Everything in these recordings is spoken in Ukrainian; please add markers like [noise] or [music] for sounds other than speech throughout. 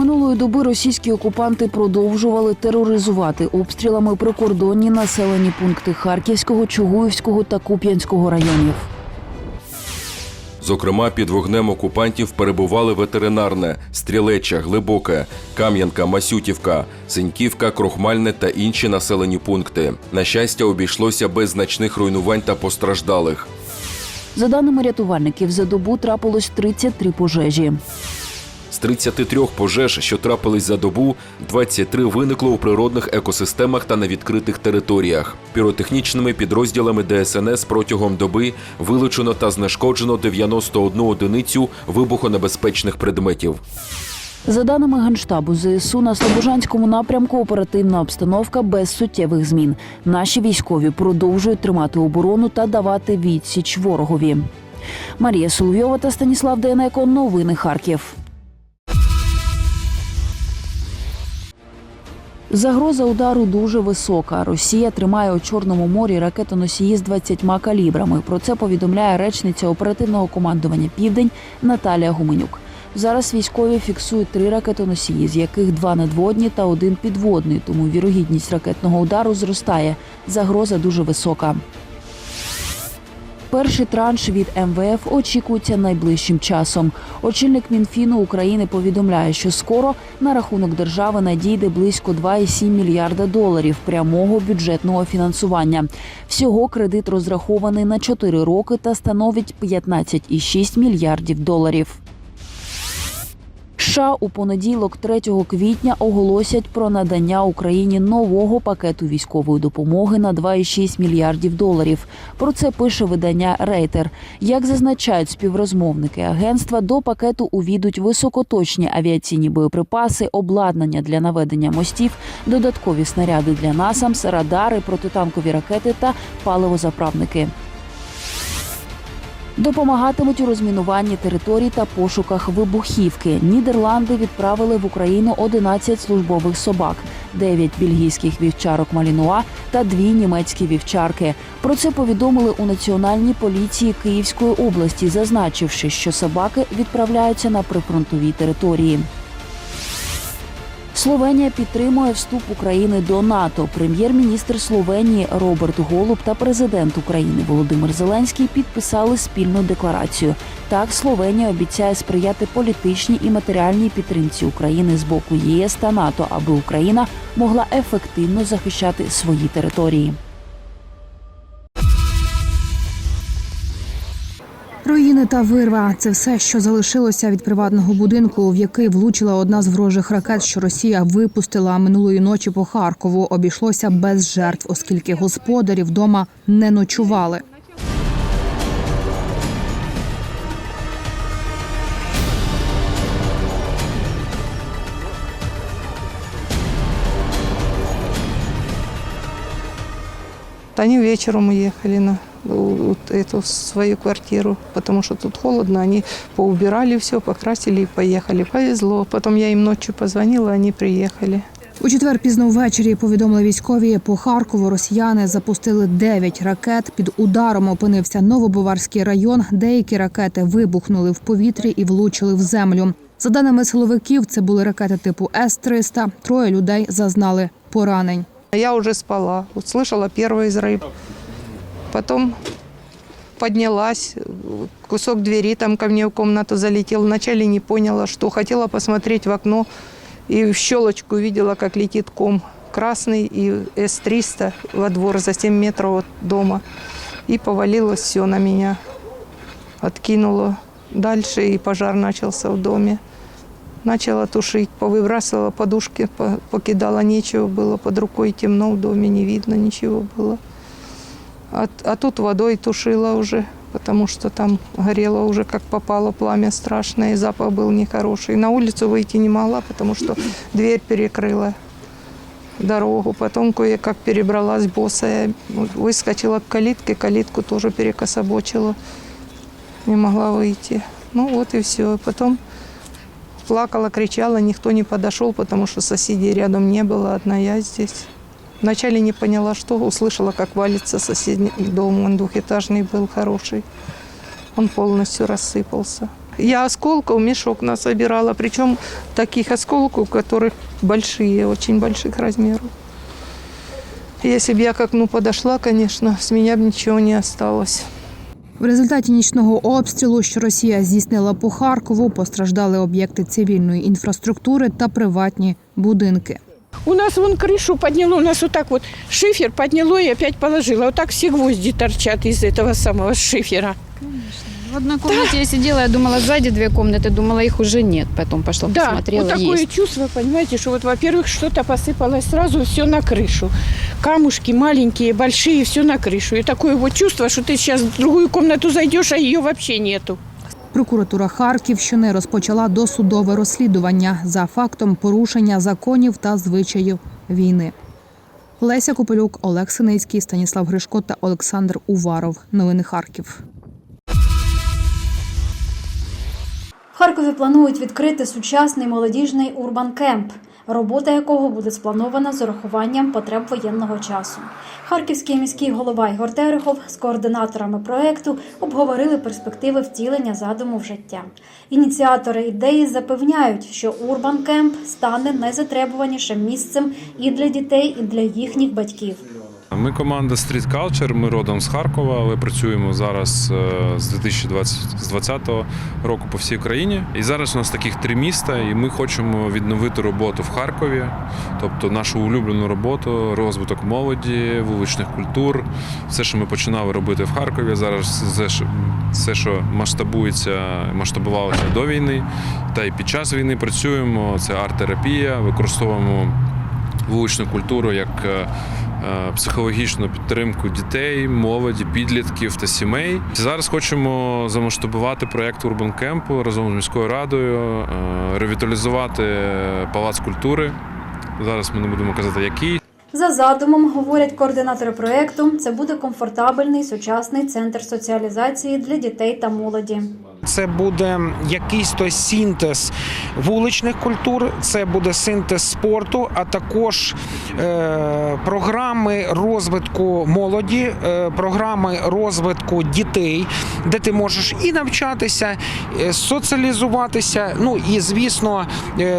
Минулої доби російські окупанти продовжували тероризувати обстрілами прикордонні населені пункти Харківського, Чугуївського та Куп'янського районів. Зокрема, під вогнем окупантів перебували ветеринарне, стрілеча, глибоке, Кам'янка, Масютівка, Синьківка, Крохмальне та інші населені пункти. На щастя, обійшлося без значних руйнувань та постраждалих. За даними рятувальників, за добу трапилось 33 пожежі. З 33 пожеж, що трапились за добу, 23 виникло у природних екосистемах та на відкритих територіях. Піротехнічними підрозділами ДСНС протягом доби вилучено та знешкоджено 91 одиницю вибухонебезпечних предметів. За даними Генштабу ЗСУ, на Слобожанському напрямку оперативна обстановка без суттєвих змін. Наші військові продовжують тримати оборону та давати відсіч ворогові. Марія Соловйова та Станіслав Денеко. Новини Харків. Загроза удару дуже висока. Росія тримає у Чорному морі ракетоносії з 20 калібрами. Про це повідомляє речниця оперативного командування Південь Наталія Гуменюк. Зараз військові фіксують три ракетоносії, з яких два надводні та один підводний. Тому вірогідність ракетного удару зростає. Загроза дуже висока. Перший транш від МВФ очікується найближчим часом. Очільник Мінфіну України повідомляє, що скоро на рахунок держави надійде близько 2,7 мільярда доларів прямого бюджетного фінансування. Всього кредит розрахований на 4 роки та становить 15,6 мільярдів доларів. США у понеділок, 3 квітня, оголосять про надання Україні нового пакету військової допомоги на 2,6 мільярдів доларів. Про це пише видання Рейтер. Як зазначають співрозмовники агентства, до пакету увійдуть високоточні авіаційні боєприпаси, обладнання для наведення мостів, додаткові снаряди для насамс, радари, протитанкові ракети та паливозаправники. Допомагатимуть у розмінуванні територій та пошуках вибухівки. Нідерланди відправили в Україну 11 службових собак, 9 бельгійських вівчарок Малінуа та дві німецькі вівчарки. Про це повідомили у Національній поліції Київської області, зазначивши, що собаки відправляються на прифронтові території. Словенія підтримує вступ України до НАТО. Прем'єр-міністр Словенії Роберт Голуб та президент України Володимир Зеленський підписали спільну декларацію. Так, Словенія обіцяє сприяти політичній і матеріальній підтримці України з боку ЄС та НАТО, аби Україна могла ефективно захищати свої території. Руїни та вирва це все, що залишилося від приватного будинку, в який влучила одна з ворожих ракет, що Росія випустила минулої ночі по Харкову. Обійшлося без жертв, оскільки господарі вдома не ночували. Они вечером уехали на вот эту свою квартиру, потому что тут холодно. Они поубирали все, покрасили и поехали. Повезло. Потом я им ночью позвонила, они приехали. У четвер пізно ввечері повідомили військові по Харкову. Росіяни запустили 9 ракет. Під ударом опинився Новобаварський район. Деякі ракети вибухнули в повітрі і влучили в землю. За даними силовиків, це були ракети типу С-300. Троє людей зазнали поранень. Я уже спала, услышала первый взрыв. Потом поднялась, кусок двери там ко мне в комнату залетел. Вначале не поняла, что. Хотела посмотреть в окно и в щелочку видела, как летит ком красный и С-300 во двор за 7 метров от дома. И повалилось все на меня. Откинуло дальше, и пожар начался в доме. Начала тушить, повыбрасывала подушки, по- покидала, нечего было, под рукой темно в доме, не видно ничего было. А, а тут водой тушила уже, потому что там горело уже как попало пламя страшное, и запах был нехороший. На улицу выйти не могла, потому что [laughs] дверь перекрыла дорогу. Потом кое-как перебралась босая, выскочила к калитке, калитку тоже перекособочила, не могла выйти. Ну вот и все. Потом плакала, кричала, никто не подошел, потому что соседей рядом не было, одна я здесь. Вначале не поняла, что, услышала, как валится соседний дом, он двухэтажный был, хороший. Он полностью рассыпался. Я осколков мешок насобирала, причем таких осколков, которых большие, очень больших размеров. Если бы я к окну подошла, конечно, с меня бы ничего не осталось. В результаті нічного обстрілу, що Росія здійснила по Харкову, постраждали об'єкти цивільної інфраструктури та приватні будинки. У нас вон крышу подняло, у нас вот так вот шифер подняло и опять положило. Вот так все гвозди торчат из этого самого шифера. В одной комнате я сидела, я думала, сзади две комнаты, думала, их уже нет. Потом пошла, Да, посмотрела, вот такое есть. чувство, понимаете, что вот, во-первых, что-то посыпалось сразу, все на крышу. Камушки маленькие, большие, все на крышу. И такое вот чувство, что ты сейчас в другую комнату зайдешь, а ее вообще нету. Прокуратура Харківщини розпочала досудове розслідування за фактом порушення законів та звичаїв війни. Леся Копелюк, Олег Синицький, Станіслав Гришко та Олександр Уваров. Новини Харків. В Харкові планують відкрити сучасний молодіжний урбан-кемп, робота якого буде спланована з урахуванням потреб воєнного часу. Харківський міський голова Ігор Терехов з координаторами проекту обговорили перспективи втілення задуму в життя. Ініціатори ідеї запевняють, що урбан-кемп стане найзатребуванішим місцем і для дітей, і для їхніх батьків. Ми команда Street Culture, ми родом з Харкова, але працюємо зараз е, з 2020 року по всій країні. І зараз у нас таких три міста, і ми хочемо відновити роботу в Харкові, тобто нашу улюблену роботу, розвиток молоді, вуличних культур, все, що ми починали робити в Харкові. Зараз все, що- масштабується, масштабувалося до війни, та й під час війни працюємо. Це арт-терапія, використовуємо вуличну культуру як е, психологічну підтримку дітей, молоді, підлітків та сімей. Зараз хочемо замасштабувати проєкт Urban Camp разом з міською радою, е, ревіталізувати палац культури. Зараз ми не будемо казати, який. За задумом, говорять координатори проекту, це буде комфортабельний сучасний центр соціалізації для дітей та молоді. Це буде якийсь той синтез вуличних культур, це буде синтез спорту, а також е, програми розвитку молоді, е, програми розвитку дітей, де ти можеш і навчатися, е, соціалізуватися. Ну і звісно,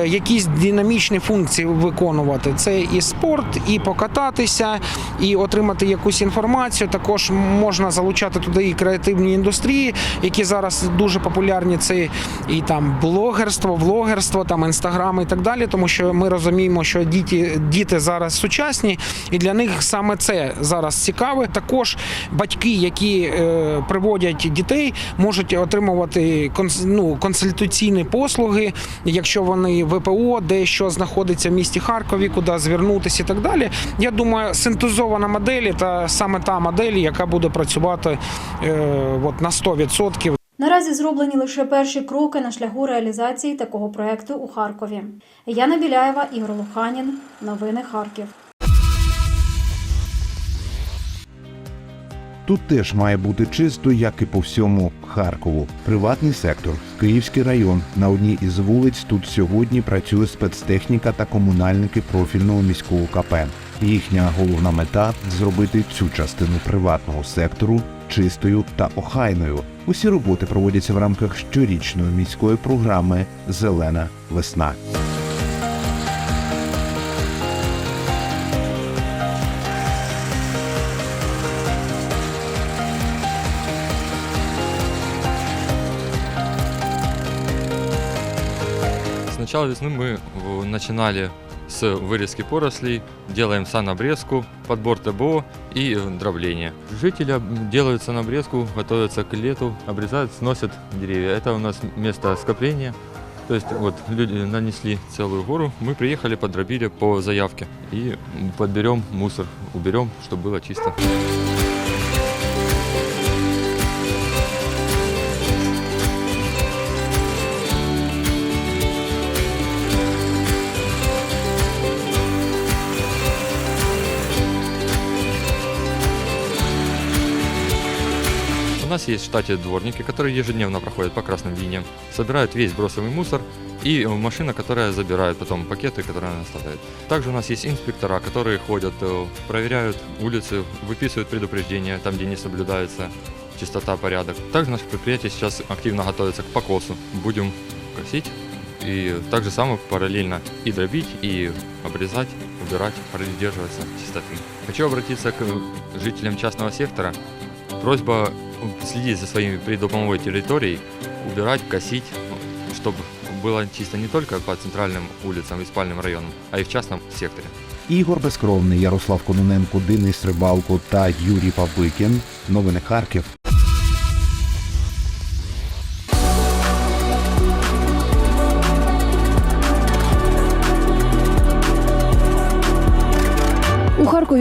якісь динамічні функції виконувати. Це і спорт, і покататися, і отримати якусь інформацію. Також можна залучати туди і креативні індустрії, які зараз дуже популярні. Це і там блогерство, влогерство, там інстаграм і так далі. Тому що ми розуміємо, що діти, діти зараз сучасні, і для них саме це зараз цікаве. Також батьки, які е, приводять дітей, можуть отримувати конс, ну, консультаційні послуги, якщо вони ВПО, де що знаходиться в місті Харкові, куди звернутися і так далі. Я думаю, синтезована модель та саме та модель, яка буде працювати е, от на 100%. Наразі зроблені лише перші кроки на шляху реалізації такого проекту у Харкові. Яна Біляєва, Ігор Луханін. Новини Харків. Тут теж має бути чисто, як і по всьому Харкову. Приватний сектор, Київський район. На одній із вулиць тут сьогодні працює спецтехніка та комунальники профільного міського КП. Їхня головна мета зробити цю частину приватного сектору чистою та охайною. Усі роботи проводяться в рамках щорічної міської програми Зелена весна. С начала весны мы начинали с вырезки порослей, делаем санобрезку, подбор ТБО и дробление. Жители делают санобрезку, готовятся к лету, обрезают, сносят деревья. Это у нас место скопления. То есть вот люди нанесли целую гору, мы приехали, подробили по заявке и подберем мусор, уберем, чтобы было чисто. Нас есть в штате дворники, которые ежедневно проходят по красным линиям, собирают весь бросовый мусор и э, машина, которая забирает потом пакеты, которые она оставляет. Также у нас есть инспектора, которые ходят, э, проверяют улицы, выписывают предупреждения там, где не соблюдается чистота, порядок. Также наше предприятие сейчас активно готовится к покосу. Будем косить и так же самое параллельно и дробить, и обрезать, убирать, придерживаться чистоты. Хочу обратиться к жителям частного сектора. Просьба следить за своими придомовой территорией, убирать, косить, чтобы было чисто не только по центральным улицам и спальным районам, а и в частном секторе. Ігор Безкровний, Ярослав Кононенко, Денис Рибалко та Юрій Павликін. Новини Харків.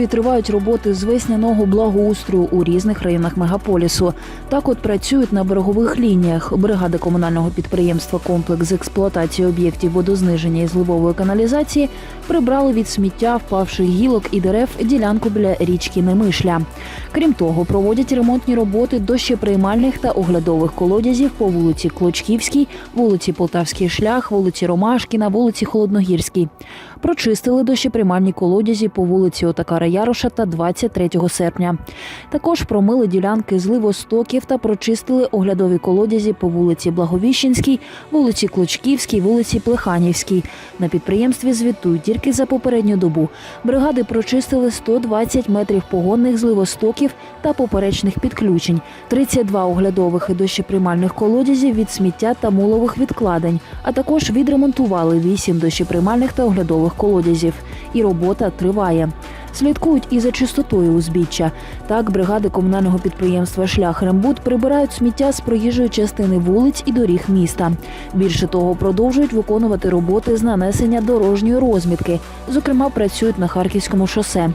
У тривають роботи з весняного благоустрою у різних районах мегаполісу. Так от працюють на берегових лініях. Бригади комунального підприємства Комплекс з експлуатації об'єктів водозниження і зливової каналізації прибрали від сміття впавших гілок і дерев ділянку біля річки Немишля. Крім того, проводять ремонтні роботи дощеприймальних та оглядових колодязів по вулиці Клочківській, вулиці Полтавський шлях, вулиці Ромашкіна, вулиці Холодногірській. Прочистили дощеприймальні колодязі по вулиці Отакара Яроша та 23 серпня. Також промили ділянки зливостоків та прочистили оглядові колодязі по вулиці Благовіщенській, вулиці Клочківській, вулиці Плеханівській. На підприємстві звітують тільки за попередню добу. Бригади прочистили 120 метрів погонних зливостоків та поперечних підключень, 32 оглядових і дощеприймальних колодязів від сміття та мулових відкладень, а також відремонтували 8 дощеприймальних та оглядових колодязів. І робота триває. Слідкують і за чистотою узбіччя. Так, бригади комунального підприємства Шлях Рембут прибирають сміття з проїжджої частини вулиць і доріг міста. Більше того, продовжують виконувати роботи з нанесення дорожньої розмітки. Зокрема, працюють на харківському шосе.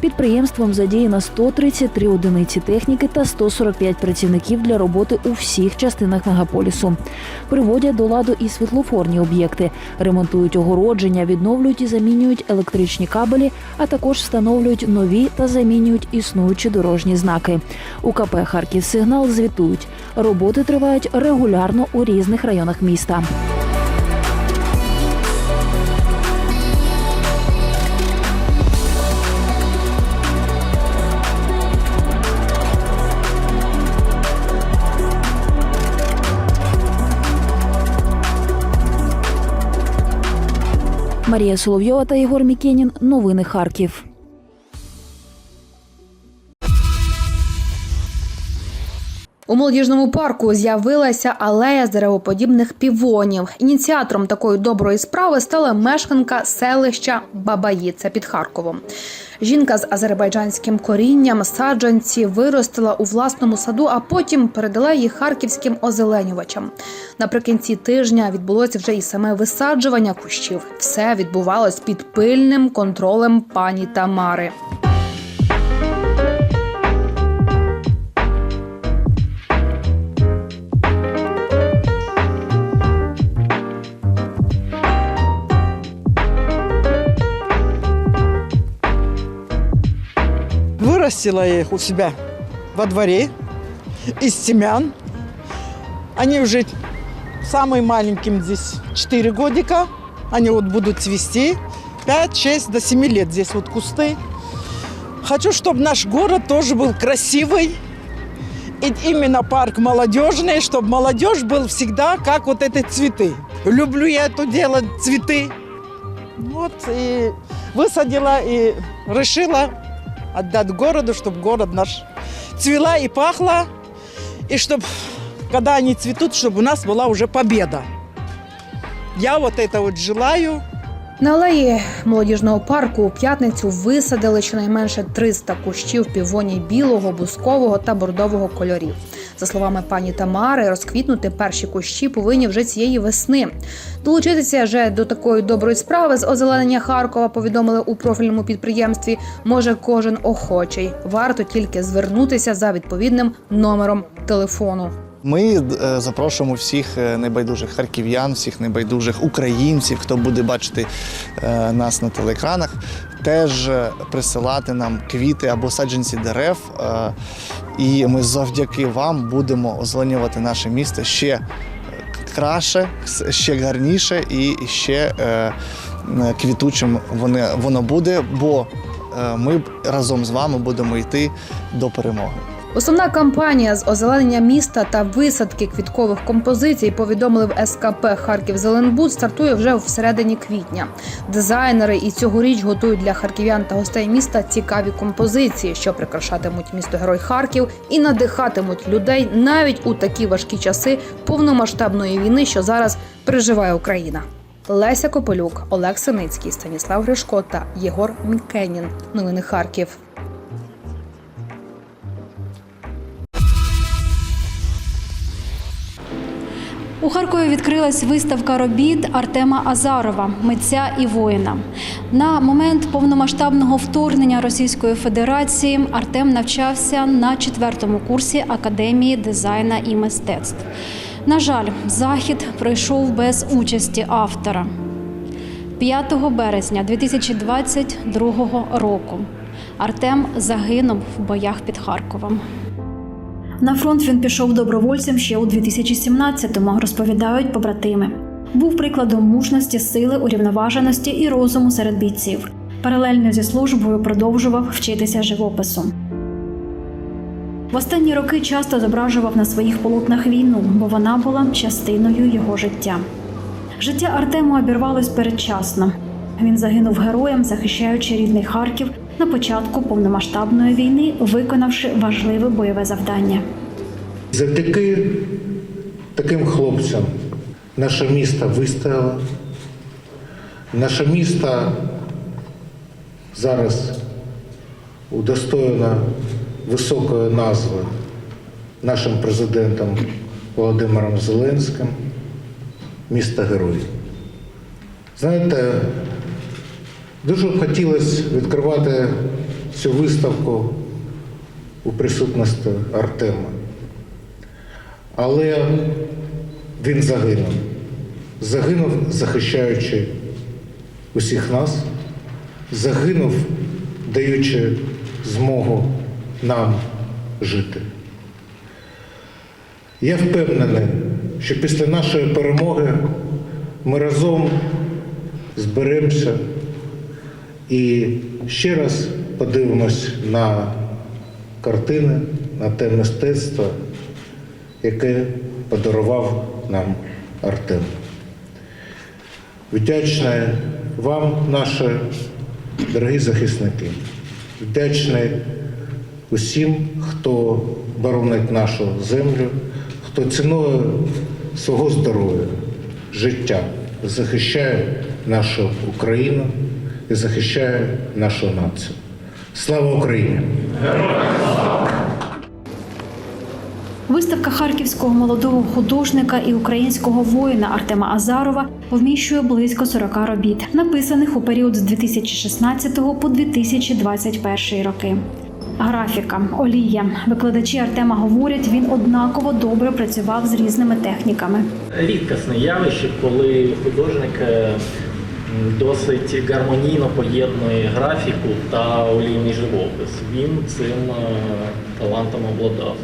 Підприємством задіяно 133 одиниці техніки та 145 працівників для роботи у всіх частинах мегаполісу. Приводять до ладу і світлофорні об'єкти, ремонтують огородження, відновлюють і замінюють електричні кабелі, а також встановлюють нові та замінюють існуючі дорожні знаки. У КП Харків Сигнал звітують. Роботи тривають регулярно у різних районах міста. Марія Соловйова та Єгор Мікенін. Новини Харків. У молодіжному парку з'явилася алея деревоподібних півонів. Ініціатором такої доброї справи стала мешканка селища Бабаїце під Харковом. Жінка з азербайджанським корінням саджанці виростила у власному саду, а потім передала їх харківським озеленювачам. Наприкінці тижня відбулося вже і саме висаджування кущів. Все відбувалось під пильним контролем пані Тамари. Вырастила я их у себя во дворе из семян. Они уже самым маленьким здесь 4 годика. Они вот будут цвести 5, 6 до 7 лет. Здесь вот кусты. Хочу, чтобы наш город тоже был красивый. И именно парк молодежный, чтобы молодежь был всегда как вот эти цветы. Люблю я это делать, цветы. Вот и высадила и решила отдать городу, чтобы город наш цвела и пахла, и чтобы, когда они цветут, чтобы у нас была уже победа. Я вот это вот желаю. На алеї молодіжного парку у п'ятницю висадили щонайменше 300 кущів півоній білого, бускового та бордового кольорів. За словами пані Тамари, розквітнути перші кущі повинні вже цієї весни. Долучитися вже до такої доброї справи з озеленення Харкова повідомили у профільному підприємстві. Може кожен охочий. Варто тільки звернутися за відповідним номером телефону. Ми е, запрошуємо всіх е, небайдужих харків'ян, всіх небайдужих українців, хто буде бачити е, нас на телеекранах, теж присилати нам квіти або саджанці дерев. І ми завдяки вам будемо озеленювати наше місто ще краще, ще гарніше і ще е, е, квітучим воно, воно буде, бо е, ми разом з вами будемо йти до перемоги. Основна кампанія з озеленення міста та висадки квіткових композицій повідомили в СКП Харків Зеленбуд стартує вже всередині квітня. Дизайнери і цьогоріч готують для харків'ян та гостей міста цікаві композиції, що прикрашатимуть місто Герой Харків і надихатимуть людей навіть у такі важкі часи повномасштабної війни, що зараз переживає Україна. Леся Копилюк, Олег Синицький, Станіслав Гришко та Єгор Мікенін. Новини Харків. У Харкові відкрилась виставка робіт Артема Азарова, митця і воїна. На момент повномасштабного вторгнення Російської Федерації Артем навчався на четвертому курсі Академії дизайна і мистецтв. На жаль, захід пройшов без участі автора. 5 березня 2022 року Артем загинув в боях під Харковом. На фронт він пішов добровольцем ще у 2017-му, розповідають побратими. Був прикладом мужності, сили, урівноваженості і розуму серед бійців. Паралельно зі службою продовжував вчитися живопису. В останні роки часто зображував на своїх полотнах війну, бо вона була частиною його життя. Життя Артему обірвалось передчасно. Він загинув героєм, захищаючи рідний Харків на початку повномасштабної війни, виконавши важливе бойове завдання. Завдяки таким хлопцям наше місто вистояло. Наше місто зараз удостоєно високої назви нашим президентом Володимиром Зеленським місто Герой. Знаєте, дуже хотілося відкривати цю виставку у присутності Артема. Але він загинув. Загинув, захищаючи усіх нас, загинув, даючи змогу нам жити. Я впевнений, що після нашої перемоги ми разом зберемося і ще раз подивимось на картини, на те мистецтво, яке подарував нам Артем. Вдячний вам, наші дорогі захисники, вдячний усім, хто боронить нашу землю, хто ціною свого здоров'я, життя захищає нашу Україну і захищає нашу націю. Слава Україні! Виставка харківського молодого художника і українського воїна Артема Азарова вміщує близько 40 робіт, написаних у період з 2016 по 2021 роки. Графіка, олія. Викладачі Артема говорять, він однаково добре працював з різними техніками. рідкісне явище, коли художник е, досить гармонійно поєднує графіку та олійний живопис. Він цим е, талантом обладав.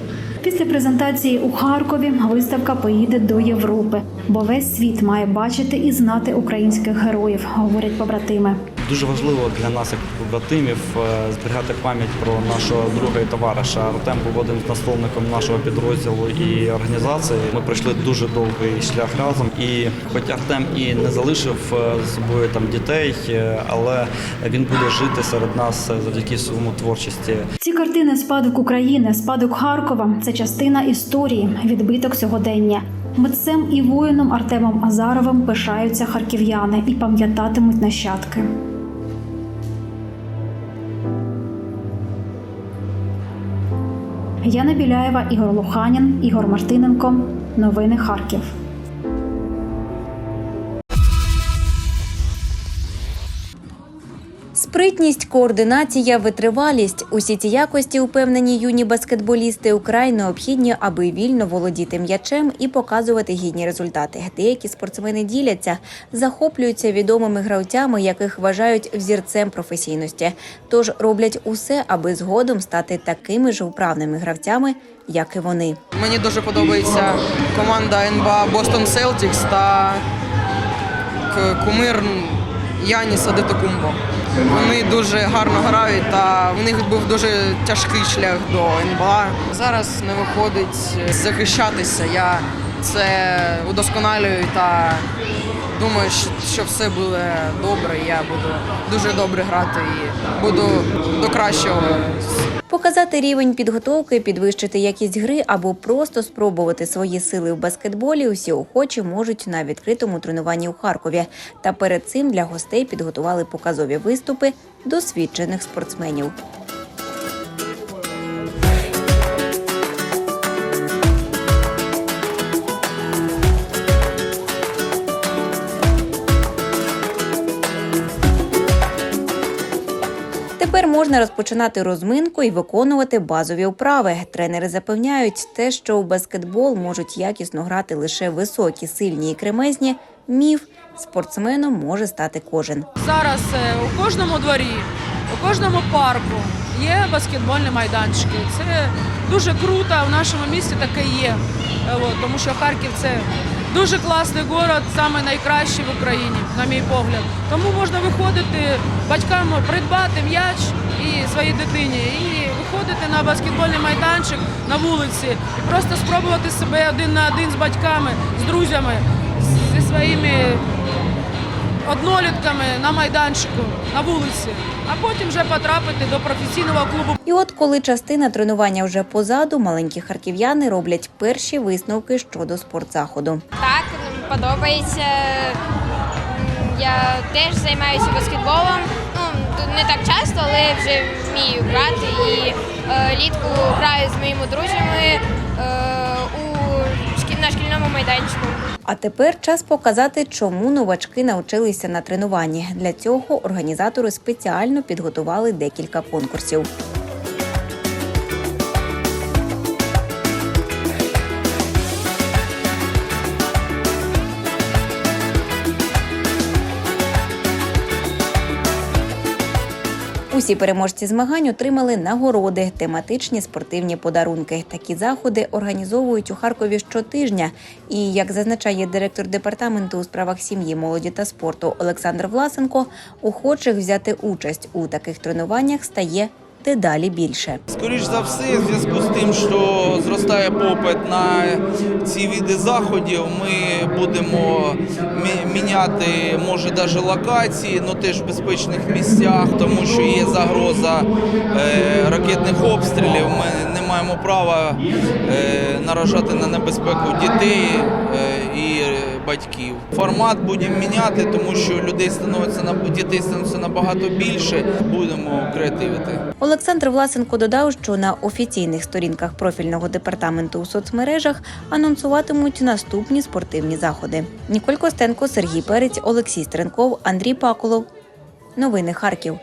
Після презентації у Харкові виставка поїде до Європи, бо весь світ має бачити і знати українських героїв, говорять побратими. Дуже важливо для нас, як побратимів, е, зберігати пам'ять про нашого друга і товариша. Артем був одним з наставником нашого підрозділу і організації. Ми пройшли дуже довгий шлях разом. І хоч Артем і не залишив е, з собою там дітей, е, але він буде жити серед нас завдяки своєму творчості. Ці картини спадок України, спадок Харкова це частина історії, відбиток сьогодення. Митцем і воїном Артемом Азаровим пишаються харків'яни і пам'ятатимуть нащадки. Яна Біляєва, Ігор Луханін, Ігор Мартиненко. Новини Харків. Спритність, координація, витривалість усі ці якості, упевнені юні баскетболісти, украй необхідні, аби вільно володіти м'ячем і показувати гідні результати. Деякі спортсмени діляться, захоплюються відомими гравцями, яких вважають взірцем професійності. Тож роблять усе, аби згодом стати такими ж вправними гравцями, як і вони. Мені дуже подобається команда НБА Boston Celtics та кумир Яніса Детокумбо. Вони дуже гарно грають та у них був дуже тяжкий шлях до НБА. Зараз не виходить захищатися. Я це удосконалюю та думаю, що все буде добре. Я буду дуже добре грати і буду до кращого. Показати рівень підготовки, підвищити якість гри або просто спробувати свої сили в баскетболі. Усі охочі можуть на відкритому тренуванні у Харкові. Та перед цим для гостей підготували показові виступи досвідчених спортсменів. Можна розпочинати розминку і виконувати базові вправи. Тренери запевняють, те, що у баскетбол можуть якісно грати лише високі, сильні і кремезні. Міф спортсменом може стати кожен. Зараз е, у кожному дворі, у кожному парку є баскетбольні майданчики. Це дуже круто. В нашому місті таке є. Е, тому що Харків це дуже класний город, саме найкращий в Україні, на мій погляд. Тому можна виходити батькам придбати м'яч і своїй дитині, і виходити на баскетбольний майданчик на вулиці і просто спробувати себе один на один з батьками, з друзями, зі своїми однолітками на майданчику, на вулиці, а потім вже потрапити до професійного клубу. І от коли частина тренування вже позаду, маленькі харків'яни роблять перші висновки щодо спортзаходу. Так, подобається. Я теж займаюся баскетболом. Ну, не так часто, але вже вмію грати. І е, літку граю з моїми друзями е, у на шкільному майданчику. А тепер час показати, чому новачки навчилися на тренуванні. Для цього організатори спеціально підготували декілька конкурсів. Усі переможці змагань отримали нагороди, тематичні спортивні подарунки. Такі заходи організовують у Харкові щотижня. І як зазначає директор департаменту у справах сім'ї, молоді та спорту Олександр Власенко, охочих взяти участь у таких тренуваннях стає дедалі більше. Скоріш за все, в зв'язку з тим, що зростає попит на ці види заходів, ми будемо мі- міняти, може, навіть локації, але теж в безпечних місцях, тому що є загроза е, ракетних обстрілів. Ми не маємо права е, наражати на небезпеку дітей е, батьків. Формат будемо міняти, тому що людей становиться на дітей становиться набагато більше. Будемо креативити. Олександр Власенко додав, що на офіційних сторінках профільного департаменту у соцмережах анонсуватимуть наступні спортивні заходи. Ніколь Костенко, Сергій Перець, Олексій Стренков, Андрій Паколов. Новини Харків.